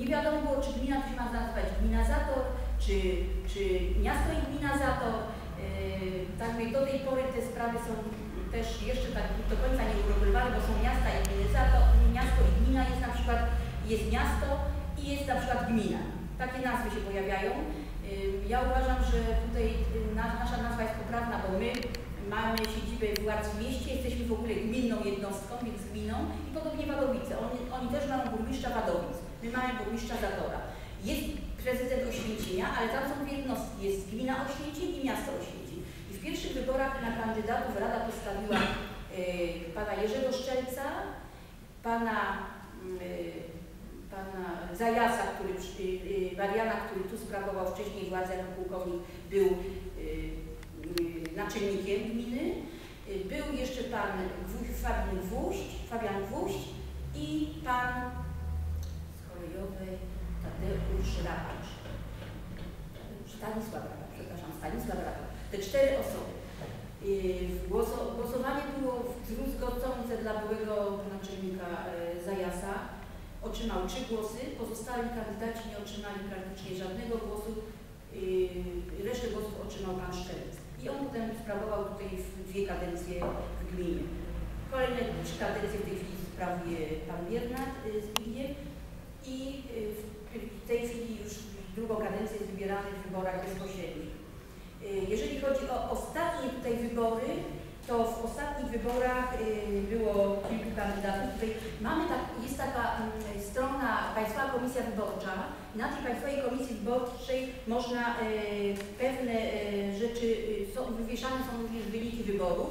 Nie wiadomo było, czy gmina to się ma nazywać gmina Zator, czy, czy miasto i gmina Zator. Tak jak do tej pory te sprawy są też jeszcze tak do końca nie uregulowane, bo są miasta i gminy Zator, miasto i gmina jest na przykład, jest miasto i jest na przykład gmina. Takie nazwy się pojawiają. Ja uważam, że tutaj nasza nazwa jest poprawna, bo my mamy siedzibę w mieście, jesteśmy w ogóle gminną jednostką, więc gminą i podobnie Wadowice. Oni, oni też mają burmistrza Wadowic, mamy burmistrza Zatora. Jest prezydent Oświęcimia, ale tam są dwie jednostki, jest gmina Oświęcim i miasto Oświęcim. I w pierwszych wyborach na kandydatów Rada postawiła y, pana Jerzego Szczelca, pana, y, pana Zajasa, który, y, Mariana, który tu sprawował wcześniej władzę jako pułkownik, był naczelnikiem gminy. Był jeszcze pan Fabian Gwóźdź, Fabian Gwóźdź i pan Stanisław Rapacz, przepraszam, Stanisław Rapacz. Te cztery osoby. Głosowanie było zdruzgocące dla byłego naczelnika Zajasa. Otrzymał trzy głosy, pozostali kandydaci nie otrzymali praktycznie żadnego głosu. Resztę głosów otrzymał pan Szczelec. I on potem sprawował tutaj dwie kadencje w gminie. Kolejne trzy kadencje w tej chwili sprawuje pan Biernat Zbigniew i w tej chwili już drugą kadencję jest wybierany w wyborach bezpośrednich. Jeżeli chodzi o ostatnie tutaj wybory, to w ostatnich wyborach było kilku kandydatów. Tutaj mamy tak, jest taka strona Państwowa Komisja Wyborcza. Na tej Państwowej Komisji Wyborczej można pewne rzeczy, są, wywieszane są również wyniki wyborów